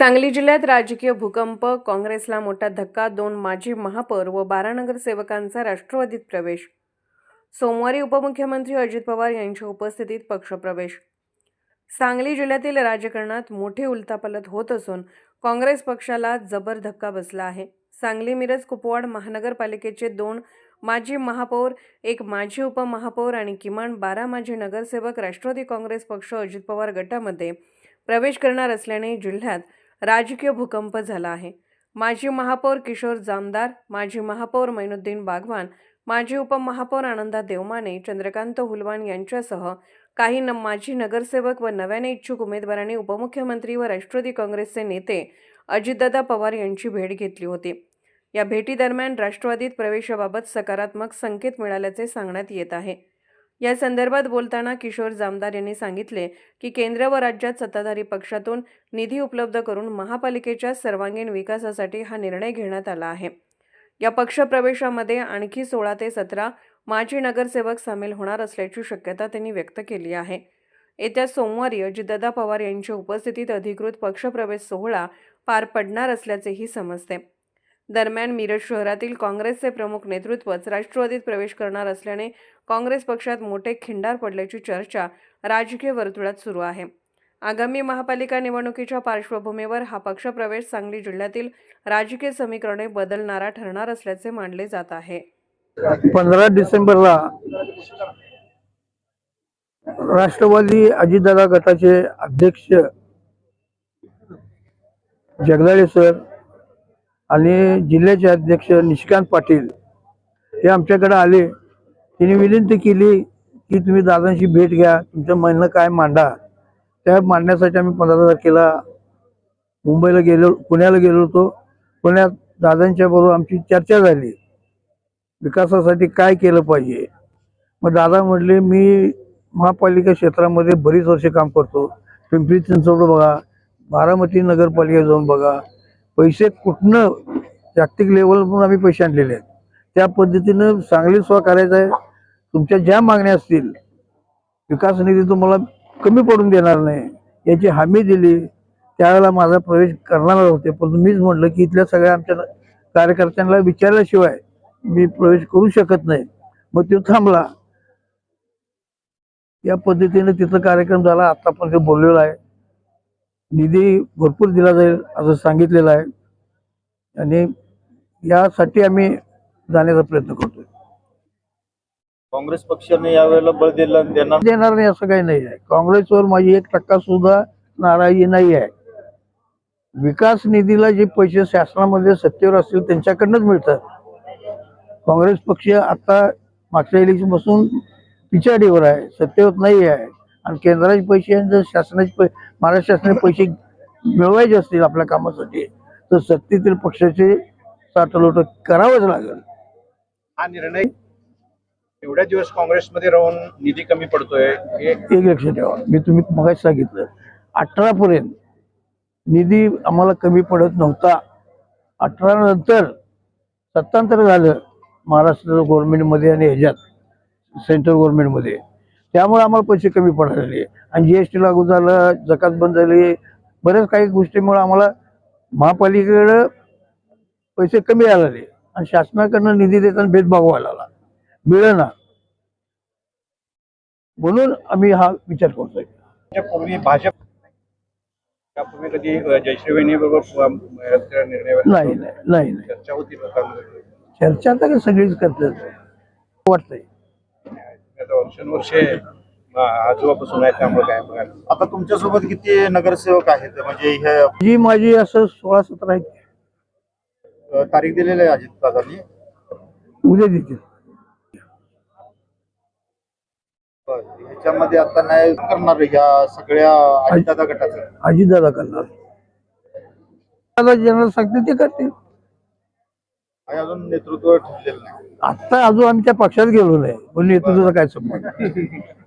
सांगली जिल्ह्यात राजकीय भूकंप काँग्रेसला मोठा धक्का दोन माजी महापौर व बारा नगरसेवकांचा राष्ट्रवादीत प्रवेश. सोमवारी उपमुख्यमंत्री अजित पवार यांच्या उपस्थितीत पक्षप्रवेश. सांगली जिल्ह्यातील राजकारणात मोठी उलथापालथ होत असून काँग्रेस पक्षाला जबर धक्का बसला आहे. सांगली मिरज कुपवाड महानगरपालिकेचे दोन माजी महापौर एक माजी उपमहापौर आणि किमान बारा माजी नगरसेवक राष्ट्रवादी काँग्रेस पक्ष अजित पवार गटामध्ये प्रवेश करणार असल्याने जिल्ह्यात राजकीय भूकंप झाला आहे. माजी महापौर किशोर जामदार माजी महापौर मैनुद्दीन बागवान माजी उपमहापौर आनंदा देवमाने चंद्रकांत हुलवान यांच्यासह काही न माजी नगरसेवक व नव्याने इच्छुक उमेदवारांनी उपमुख्यमंत्री व राष्ट्रवादी काँग्रेसचे नेते अजितदादा पवार यांची भेट घेतली होती. या भेटीदरम्यान राष्ट्रवादीत प्रवेशाबाबत सकारात्मक संकेत मिळाल्याचे सांगण्यात येत आहे. या संदर्भात बोलताना किशोर जामदार यांनी सांगितले की केंद्र व राज्यात सत्ताधारी पक्षातून निधी उपलब्ध करून महापालिकेच्या सर्वांगीण विकासासाठी हा निर्णय घेण्यात आला आहे. या पक्षप्रवेशामध्ये आणखी सोळा ते सतरा माजी नगरसेवक सामील होणार असल्याची शक्यता त्यांनी व्यक्त केली आहे. येत्या सोमवारी अजितदादा पवार यांच्या उपस्थितीत अधिकृत पक्षप्रवेश सोहळा पार पडणार असल्याचेही समजते. दरम्यान मिरज शहरातील काँग्रेसचे प्रमुख नेतृत्वच राष्ट्रवादीत प्रवेश करणार असल्याने काँग्रेस पक्षात मोठे खिंडार पडल्याची चर्चा राजकीय वर्तुळात सुरू आहे. आगामी महापालिका निवडणुकीच्या पार्श्वभूमीवर हा पक्षप्रवेश सांगली जिल्ह्यातील राजकीय समीकरणे बदलणारा ठरणार असल्याचे मानले जात आहे. पंधरा डिसेंबरला राष्ट्रवादी अजितदादा गटाचे अध्यक्ष जगदाळे सर आणि जिल्ह्याचे अध्यक्ष निशिकांत पाटील हे आमच्याकडे आले. त्यांनी विनंती केली की तुम्ही दादांशी भेट घ्या तुमचं म्हणणं काय मांडा. त्या मांडण्यासाठी आम्ही पंधरा तारखेला मुंबईला गेलो पुण्याला गेलो होतो. पुण्यात दादांच्या बरोबर आमची चर्चा झाली. विकासासाठी काय केलं पाहिजे? मग दादा म्हटले मी महापालिका क्षेत्रामध्ये बरीच वर्षे काम करतो. पिंपरी चिंचवड बघा बारामती नगरपालिका जाऊन बघा. पैसे कुठनं जागतिक लेवलवरून आम्ही पैसे आणलेले आहेत. त्या पद्धतीनं सांगली स्व करायचं आहे. तुमच्या ज्या मागण्या असतील विकास निधी तुम्हाला कमी पडून देणार नाही. याची हमी दिली. त्यावेळेला माझा प्रवेश करणार होते. पण मीच म्हटलं की इथल्या सगळ्या आमच्या कार्यकर्त्यांना विचारल्याशिवाय मी प्रवेश करू शकत नाही. मग तो थांबला. या पद्धतीने तिथं कार्यक्रम झाला. आता पण ते आहे. निधी भरपूर दिला जाईल असं सांगितलेलं आहे. आणि यासाठी आम्ही जाण्याचा प्रयत्न करतोय. काँग्रेस पक्षाने यावेळेला बळ दिलं देणार देणार नाही असं काही नाही आहे. काँग्रेसवर माझी एक टक्का सुद्धा नाराजी नाही आहे. विकास निधीला जे पैसे शासनामध्ये सत्तेवर असतील त्यांच्याकडनंच मिळतात. काँग्रेस पक्ष आता मागच्या इलेक्शनपासून पिछाडीवर आहे सत्तेवर नाही आहे. आणि केंद्राचे पैसे आणि जर शासनाचे महाराष्ट्र शासनाचे पैसे मिळवायचे असतील आपल्या कामासाठी तर सत्तेतील पक्षाचे साठलोट करावंच लागेल. हा निर्णय एवढ्या दिवस काँग्रेसमध्ये राहून निधी कमी पडतोय हे एक लक्षात ठेवा. मी तुम्ही मग सांगितलं अठरा पर्यंत निधी आम्हाला कमी पडत नव्हता. अठरा नंतर सत्तांतर झालं महाराष्ट्र गव्हर्नमेंटमध्ये आणि ह्याच्यात सेंट्रल गव्हर्नमेंटमध्ये त्यामुळे आम्हाला पैसे कमी पडायला आणि जी एस टी लागू झालं जकात बंद झाली बऱ्याच काही गोष्टीमुळे आम्हाला महापालिकेकडं पैसे कमी आलेले आणि शासनाकडनं निधी देताना भेदभाव व्हायला लागला. मिळेना. म्हणून आम्ही हा विचार करतोय. त्यापूर्वी भाजप त्यापूर्वी कधी बरोबर निर्णय नाही नाही नाही नाही. चर्चा होती लोकांमध्ये? चर्चा तर सगळीच करतात. वाटतंय. आता वर्षानुवर्षे आजोबापासून आहे त्यामुळे काय बघायला आता तुमच्यासोबत किती नगरसेवक आहेत? म्हणजे हे जी माझी असं सोळा सतरा आहेत. अ, तारीख दिलेली आहे अजित दादांनी. उद्या देतील. ह्याच्यामध्ये आता नाही करणार या सगळ्या अजितदादा गटाचं. अजितदादा करणार. दादा जनरल सांगतील ते करतील. अजून नेतृत्व ठरलेलं नाही. आता अजून आम्ही त्या पक्षात गेलो नाही. पण नेतृत्वाचा काय संबंध?